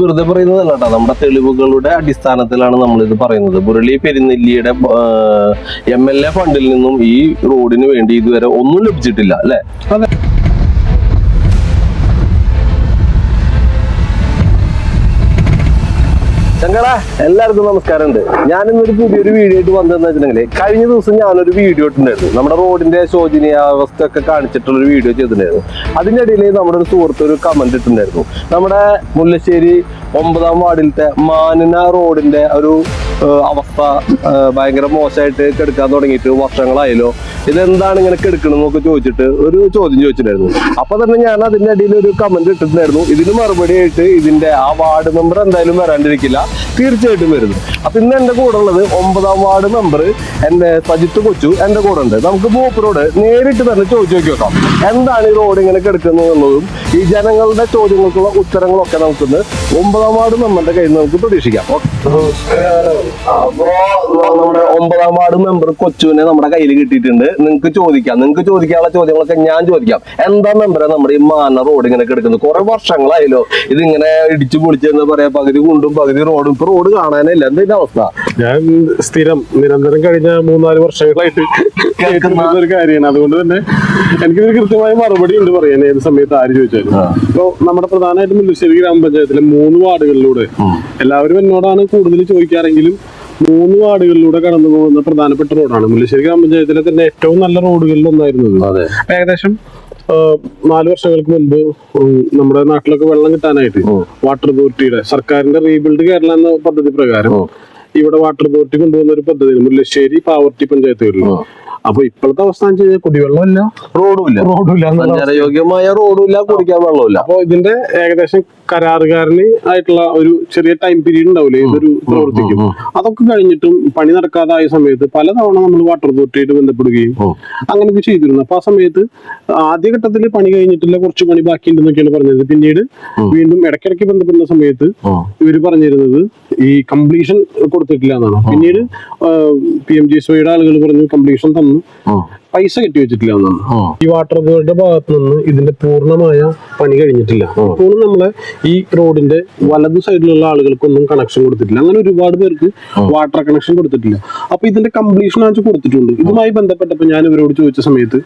വെറുതെ പറയുന്നതല്ല കേട്ടോ. നമ്മുടെ തെളിവുകളുടെ അടിസ്ഥാനത്തിലാണ് നമ്മൾ ഇത് പറയുന്നത്. മുരളി പെരുന്നെല്ലിയുടെ എം എൽ എ ഫണ്ടിൽ നിന്നും ഈ റോഡിന് വേണ്ടി ഇതുവരെ ഒന്നും ലഭിച്ചിട്ടില്ല അല്ലെ? അതെ. ചങ്കട എല്ലാവർക്കും നമസ്കാരമുണ്ട്. ഞാനിന്നൊരു പുതിയൊരു വീഡിയോ ആയിട്ട് വന്നതെന്ന് വെച്ചിട്ടുണ്ടെങ്കിൽ കഴിഞ്ഞ ദിവസം ഞാനൊരു വീഡിയോ ഇട്ടുണ്ടായിരുന്നു നമ്മുടെ റോഡിന്റെ ശോചനീയാവസ്ഥ ഒക്കെ കാണിച്ചിട്ടുള്ള ഒരു വീഡിയോ ചെയ്തിട്ടുണ്ടായിരുന്നു. അതിന്റെ ഇടയിൽ നമ്മുടെ ഒരു സുഹൃത്ത് ഒരു കമന്റ് ഇട്ടിട്ടുണ്ടായിരുന്നു. നമ്മുടെ മുല്ലശ്ശേരി ഒമ്പതാം വാർഡിലത്തെ മാനന റോഡിന്റെ ഒരു അവസ്ഥ ഭയങ്കര മോശമായിട്ട് കെടുക്കാൻ തുടങ്ങിയിട്ട് വർഷങ്ങളായല്ലോ. ഇതെന്താണ് ഇങ്ങനെ കെടുക്കണം എന്നൊക്കെ ചോദിച്ചിട്ട് ഒരു ചോദ്യം ചോദിച്ചിട്ടുണ്ടായിരുന്നു. അപ്പൊ തന്നെ ഞാൻ അതിന്റെ അടിയിൽ ഒരു കമന്റ് ഇട്ടിട്ടുണ്ടായിരുന്നു. ഇതിന് മറുപടി ആയിട്ട് ഇതിന്റെ ആ വാർഡ് മെമ്പർ എന്തായാലും വരാണ്ടിരിക്കില്ല. തീർച്ചയായിട്ടും വരുന്നു അപ്പൊ ഇന്ന് എന്റെ കൂടെ ഉള്ളത് ഒമ്പതാം വാർഡ് മെമ്പർ എന്റെ സജിത്ത് കൊച്ചു എന്റെ കൂടെ ഉണ്ട്. നമുക്ക് മൂപ്പരോട് നേരിട്ട് തന്നെ ചോദിച്ചു നോക്കാം എന്താണ് ഈ റോഡ് ഇങ്ങനെ കിടക്കുന്നത് എന്നുള്ളതും ഈ ജനങ്ങളുടെ ചോദ്യങ്ങൾക്കുള്ള ഉത്തരങ്ങളൊക്കെ നമുക്കിന്ന് ഒമ്പതാം വാർഡ് മെമ്പറിന്റെ കയ്യിൽ നിന്ന് നമുക്ക് പ്രതീക്ഷിക്കാം. അപ്പോ നമ്മുടെ ഒമ്പതാം വാർഡ് മെമ്പർ കൊച്ചുവിനെ നമ്മുടെ കയ്യിൽ കിട്ടിയിട്ടുണ്ട്. നിങ്ങൾക്ക് ചോദിക്കാം. നിങ്ങൾക്ക് ചോദിക്കാനുള്ള ചോദ്യങ്ങളൊക്കെ ഞാൻ ചോദിക്കാം. എന്താ മെമ്പറെ നമ്മുടെ ഈ മാന റോഡ് ഇങ്ങനെ കിടക്കുന്നത്? കുറെ വർഷങ്ങളായല്ലോ. ഇതിങ്ങനെ ഇടിച്ചു പൊളിച്ചെന്ന് പറയാ പകുതി കുണ്ടും പകുതി റോഡും. ഇപ്പൊ റോഡ് കാണാനില്ല. എന്താ ഇതിന്റെ അവസ്ഥ? ഞാൻ സ്ഥിരം നിരന്തരം കഴിഞ്ഞ മൂന്നാൽ വർഷങ്ങളായിട്ട് കേൾക്കുന്ന ഒരു കാര്യമാണ്. അതുകൊണ്ട് തന്നെ എനിക്കിത് കൃത്യമായ മറുപടി ഉണ്ട് പറയാൻ. ഏത് സമയത്ത് ആര് ചോദിച്ചാലും. ഇപ്പൊ നമ്മുടെ പ്രധാനമായിട്ടും മുല്ലശ്ശേരി ഗ്രാമപഞ്ചായത്തിലെ മൂന്ന് വാർഡുകളിലൂടെ എല്ലാവരും എന്നോടാണ് കൂടുതൽ ചോദിക്കാറെങ്കിലും മൂന്ന് വാർഡുകളിലൂടെ കടന്നു പോകുന്ന പ്രധാനപ്പെട്ട റോഡാണ്. മുല്ലശ്ശേരി ഗ്രാമപഞ്ചായത്തിലെ തന്നെ ഏറ്റവും നല്ല റോഡുകളിൽ ഒന്നായിരുന്നത്. അതെ. ഏകദേശം നാല് വർഷങ്ങൾക്ക് മുൻപ് നമ്മുടെ നാട്ടിലൊക്കെ വെള്ളം കിട്ടാനായിട്ട് വാട്ടർ അതോറിറ്റിയുടെ സർക്കാരിന്റെ റീബിൽഡ് കേരള എന്ന പദ്ധതി പ്രകാരം ഇവിടെ വാട്ടർ അതോറിറ്റി കൊണ്ടുവന്ന ഒരു പദ്ധതി മുല്ലശ്ശേരി പാവർട്ടി പഞ്ചായത്തുകളിൽ. അപ്പൊ ഇപ്പോഴത്തെ അവസ്ഥ എന്ന് വെച്ചാൽ കുടിവെള്ളമില്ല. റോഡുമില്ല. ഇല്ല റോഡും ഇല്ല എന്നുള്ള സഞ്ചാരയോഗ്യമായ റോഡും ഇല്ല കുടിക്കാൻ വെള്ളമില്ല. അപ്പൊ ഇതിന്റെ ഏകദേശം കരാറുകാരന് ആയിട്ടുള്ള ഒരു ചെറിയ ടൈം പീരീഡ് ഉണ്ടാവില്ലേ? ഇതൊരു പ്രവർത്തിക്കും. അതൊക്കെ കഴിഞ്ഞിട്ടും പണി നടക്കാതായ സമയത്ത് പലതവണ നമ്മൾ വാട്ടർ അതോറിറ്റിയായിട്ട് ബന്ധപ്പെടുകയും അങ്ങനെയൊക്കെ ചെയ്തിരുന്നു. അപ്പൊ ആ സമയത്ത് ആദ്യഘട്ടത്തിൽ പണി കഴിഞ്ഞിട്ടില്ല കുറച്ച് പണി ബാക്കിയുണ്ടെന്നൊക്കെയാണ് പറഞ്ഞത്. പിന്നീട് വീണ്ടും ഇടയ്ക്കിടയ്ക്ക് ബന്ധപ്പെടുന്ന സമയത്ത് ഇവർ പറഞ്ഞിരുന്നത് ഈ കംപ്ലീഷൻ കൊടുത്തിട്ടില്ല എന്നാണ് പിന്നീട് പി എം ജി എസ് വൈയുടെ ആളുകൾ പറഞ്ഞു കംപ്ലീഷൻ തന്നു. പൈസ കെട്ടി വെച്ചിട്ടില്ല എന്നാണ് ഈ വാട്ടർ അതോറിറ്റിയുടെ ഭാഗത്ത് നിന്ന് ഇതിന്റെ പൂർണമായ പണി കഴിഞ്ഞിട്ടില്ല. ഇപ്പോഴും നമ്മളെ ഈ റോഡിന്റെ വലതു സൈഡിലുള്ള ആളുകൾക്കൊന്നും കണക്ഷൻ കൊടുത്തിട്ടില്ല. അങ്ങനെ ഒരുപാട് പേർക്ക് വാട്ടർ കണക്ഷൻ കൊടുത്തിട്ടില്ല. അപ്പൊ ഇതിന്റെ കംപ്ലീഷൻ ആണ് കൊടുത്തിട്ടുണ്ട്. ഇതുമായി ബന്ധപ്പെട്ടപ്പോൾ ഞാൻ ഇവരോട് ചോദിച്ച സമയത്ത്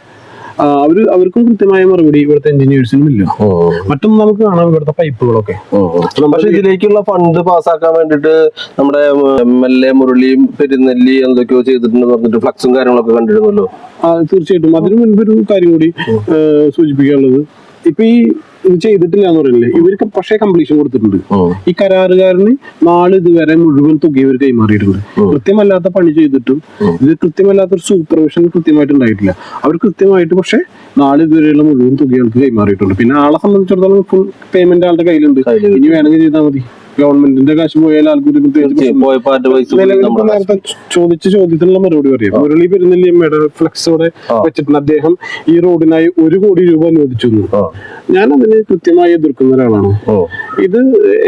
അവർ അവർക്കും കൃത്യമായ മറുപടി ഇവിടുത്തെ എഞ്ചിനീയേഴ്സിനും ഇല്ല. മറ്റൊന്നും നമുക്ക് കാണാം ഇവിടുത്തെ പൈപ്പുകളൊക്കെ. പക്ഷെ ഇതിലേക്കുള്ള ഫണ്ട് പാസ്സാക്കാൻ വേണ്ടിട്ട് നമ്മുടെ എം എൽ എ മുരളിയും പെരുന്നെല്ലി എന്തൊക്കെയോ ചെയ്തിട്ടുണ്ടെന്ന് പറഞ്ഞിട്ട് ഫ്ലക്സും കാര്യങ്ങളൊക്കെ കണ്ടിരുന്നല്ലോ. തീർച്ചയായിട്ടും. അതിനു മുൻപ് ഒരു കാര്യം കൂടി സൂചിപ്പിക്കാനുള്ളത്. ഇപ്പൊ ഈ ഇത് ചെയ്തിട്ടില്ല എന്ന് പറയുന്നില്ലേ ഇവർക്ക് പക്ഷേ കംപ്ലീഷൻ കൊടുത്തിട്ടുണ്ട്. ഈ കരാറുകാരന് നാളെ ഇതുവരെ മുഴുവൻ തുക ഇവർ കൈമാറിയിട്ടുണ്ട്. കൃത്യമല്ലാത്ത പണി ചെയ്തിട്ടും ഇത് കൃത്യമല്ലാത്ത ഒരു സൂപ്പർവിഷൻ കൃത്യമായിട്ട് ഉണ്ടായിട്ടില്ല അവർ കൃത്യമായിട്ട് പക്ഷേ നാളെ ഇതുവരെയുള്ള മുഴുവൻ തുകകൾക്ക് കൈമാറിയിട്ടുണ്ട്. പിന്നെ ആളെ സംബന്ധിച്ചിടത്തോളം ഫുൾ പേയ്മെന്റ് ആളുടെ കയ്യിലുണ്ട്. ഇനി വേണമെങ്കിൽ ചെയ്താൽ മതി. ഗവൺമെന്റിന്റെ കാശ് പോയാൽ നേരത്തെ ചോദിച്ച ചോദ്യത്തിനുള്ള മറുപടി പറയാം. മുരളി പെരുന്നെല്ലിയമ്മയുടെ ഫ്ലക്സോടെ വെച്ചിട്ടുണ്ട്. അദ്ദേഹം ഈ റോഡിനായി ഒരു കോടി രൂപ അനുവദിച്ചു ഞാൻ അതിനെ കൃത്യമായി എതിർക്കുന്ന ഒരാളാണ്. ഇത്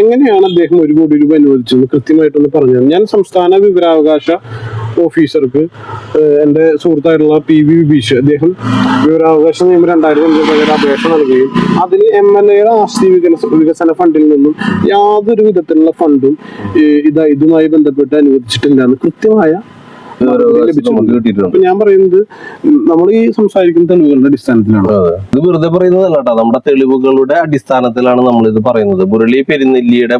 എങ്ങനെയാണ് അദ്ദേഹം ഒരു കോടി രൂപ അനുവദിച്ചത് കൃത്യമായിട്ടൊന്ന് പറഞ്ഞത് ഞാൻ സംസ്ഥാന വിവരാവകാശ ഓഫീസർക്ക് എന്റെ സുഹൃത്തായിട്ടുള്ള പി വി വിബീഷ് അദ്ദേഹം വിവരാവകാശ നിയമം രണ്ടായിരത്തി അഞ്ച് പ്രകാരം അപേക്ഷ നൽകുകയും അതിൽ എം എൽ എയുടെ ആസ്തി വികസന വികസന ഫണ്ടിൽ നിന്നും യാതൊരു വിധത്തിലുള്ള ഫണ്ടും ഇതാ ഇതുമായി ബന്ധപ്പെട്ട് അനുവദിച്ചിട്ടില്ല എന്ന് കൃത്യമായ കിട്ടിയിട്ടുണ്ട്. ഞാൻ പറയുന്നത് നമ്മൾ ഈ സംസാരിക്കുന്ന തെളിവുകളുടെ അടിസ്ഥാനത്തിലാണ്. ഇത് വെറുതെ പറയുന്നതല്ല കേട്ടോ. നമ്മുടെ തെളിവുകളുടെ അടിസ്ഥാനത്തിലാണ് നമ്മൾ ഇത് പറയുന്നത്. മുരളി പെരുന്നെല്ലിയുടെ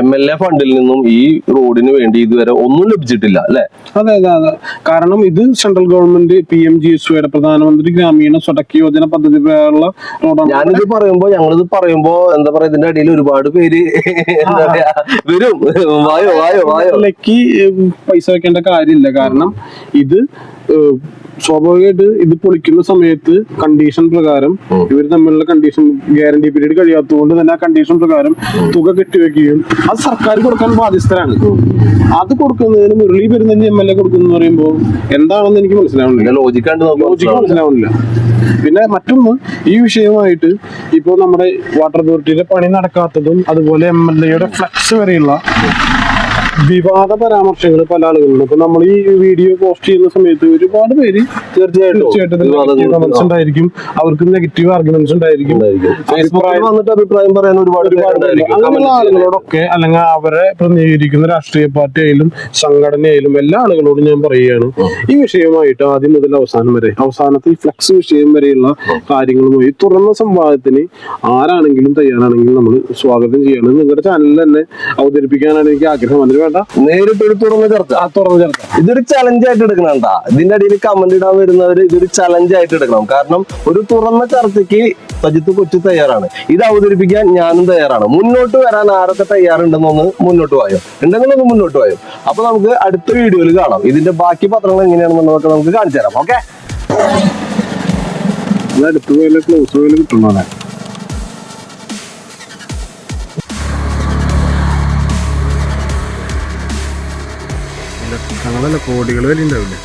എം എൽ എ ഫണ്ടിൽ നിന്നും ഈ റോഡിന് വേണ്ടി ഇതുവരെ ഒന്നും ലഭിച്ചിട്ടില്ല അല്ലെ? അതെ അതെ അതെ. കാരണം ഇത് central government P M G S വൈയുടെ പ്രധാനമന്ത്രി ഗ്രാമീണ സടക്ക് യോജന പദ്ധതി പ്രകാരമുള്ള റോഡാണ്. ഞാനിത് പറയുമ്പോ ഞങ്ങളിത് പറയുമ്പോ എന്താ പറയാ ഇതിന്റെ അടിയിൽ ഒരുപാട് പേര് എന്താ പറയാ വരും. വായോ വായോ വായോ. പൈസ വെക്കേണ്ട കാര്യമില്ല. കാരണം ഇത് സ്വാഭാവികമായിട്ട് ഇത് പൊളിക്കുന്ന സമയത്ത് കണ്ടീഷൻ പ്രകാരം ഇവർ തമ്മിലുള്ള കണ്ടീഷൻ ഗ്യാരണ്ടി പീരീഡ് കഴിയാത്തതുകൊണ്ട് തന്നെ ആ കണ്ടീഷൻ പ്രകാരം തുക കെട്ടിവെക്കുകയും അത് സർക്കാർ കൊടുക്കാൻ ബാധ്യസ്ഥരാണ്. അത് കൊടുക്കുന്നതിന് Murali Perunnelli M L A കൊടുക്കുന്നു പറയുമ്പോൾ എന്താണെന്ന് എനിക്ക് മനസ്സിലാവുന്നില്ല. ലോജിക്കാണ്ട് ലോജിക്ക് മനസ്സിലാവുന്നില്ല. പിന്നെ മറ്റൊന്ന് ഈ വിഷയമായിട്ട് ഇപ്പോൾ നമ്മുടെ വാട്ടർ അതോറിറ്റിയുടെ പണി നടക്കാത്തതും അതുപോലെ എം എൽ എയുടെ ഫ്ലക്സ് വരെയുള്ള വിവാദ പരാമർശങ്ങൾ പല ആളുകളുണ്ട് ഇപ്പൊ നമ്മൾ ഈ വീഡിയോ പോസ്റ്റ് ചെയ്യുന്ന സമയത്ത് ഒരുപാട് പേര് തീർച്ചയായിട്ടും കമന്റ്സ് ഉണ്ടായിരിക്കും. അവർക്ക് നെഗറ്റീവ് ആർഗ്യുമെന്റ്സ് ഉണ്ടായിരിക്കും. വന്നിട്ട് അഭിപ്രായം പറയാൻ ഒരുപാട് അങ്ങനെയുള്ള ആളുകളോടൊക്കെ അല്ലെങ്കിൽ അവരെ പ്രതിനിധീകരിക്കുന്ന രാഷ്ട്രീയ പാർട്ടി ആയാലും സംഘടനയായാലും എല്ലാ ആളുകളോടും ഞാൻ പറയുകയാണ്. ഈ വിഷയമായിട്ട് ആദ്യം മുതൽ അവസാനം വരെ അവസാനത്തിൽ ഫ്ലക്സ് വിഷയം വരെയുള്ള കാര്യങ്ങളുമായി തുറന്ന സംവാദത്തിന് ആരാണെങ്കിലും തയ്യാറാണെങ്കിലും നമ്മൾ സ്വാഗതം ചെയ്യണം. നിങ്ങളുടെ ചാനലിൽ തന്നെ അവതരിപ്പിക്കാനാണ് എനിക്ക് ആഗ്രഹം. അതിന് വേണ്ട. നേരിട്ട് ഒരു തുറന്ന ചർച്ച. ആ തുറന്ന ചർച്ച. ഇതൊരു ചലഞ്ച് ആയിട്ട് എടുക്കണണ്ട ഇതിന്റെ അടിയിൽ കമന്റ് ഇടാൻ വരുന്നവർ ഇതൊരു ചലഞ്ച് ആയിട്ട് എടുക്കണം. കാരണം ഒരു തുറന്ന ചർച്ചയ്ക്ക് സജിത്ത് കൊച്ചു തയ്യാറാണ്. ഇത് അവതരിപ്പിക്കാൻ ഞാനും തയ്യാറാണ്. മുന്നോട്ട് വരാൻ ആരൊക്കെ തയ്യാറുണ്ടെന്നൊന്ന് മുന്നോട്ട് പോയോ ഉണ്ടെങ്കിൽ ഒന്ന് മുന്നോട്ട് പോയോ അപ്പൊ നമുക്ക് അടുത്ത വീഡിയോയിൽ കാണാം. ഇതിന്റെ ബാക്കി പത്രങ്ങൾ എങ്ങനെയാണെന്നുള്ളതൊക്കെ നമുക്ക് കാണിച്ചു തരാം. ഓക്കെ അടുത്ത് പോയാലും ക്ലോസ് പോലെ കിട്ടണല്ലേ കോടികൾ വരെ ഉണ്ടാവില്ലേ?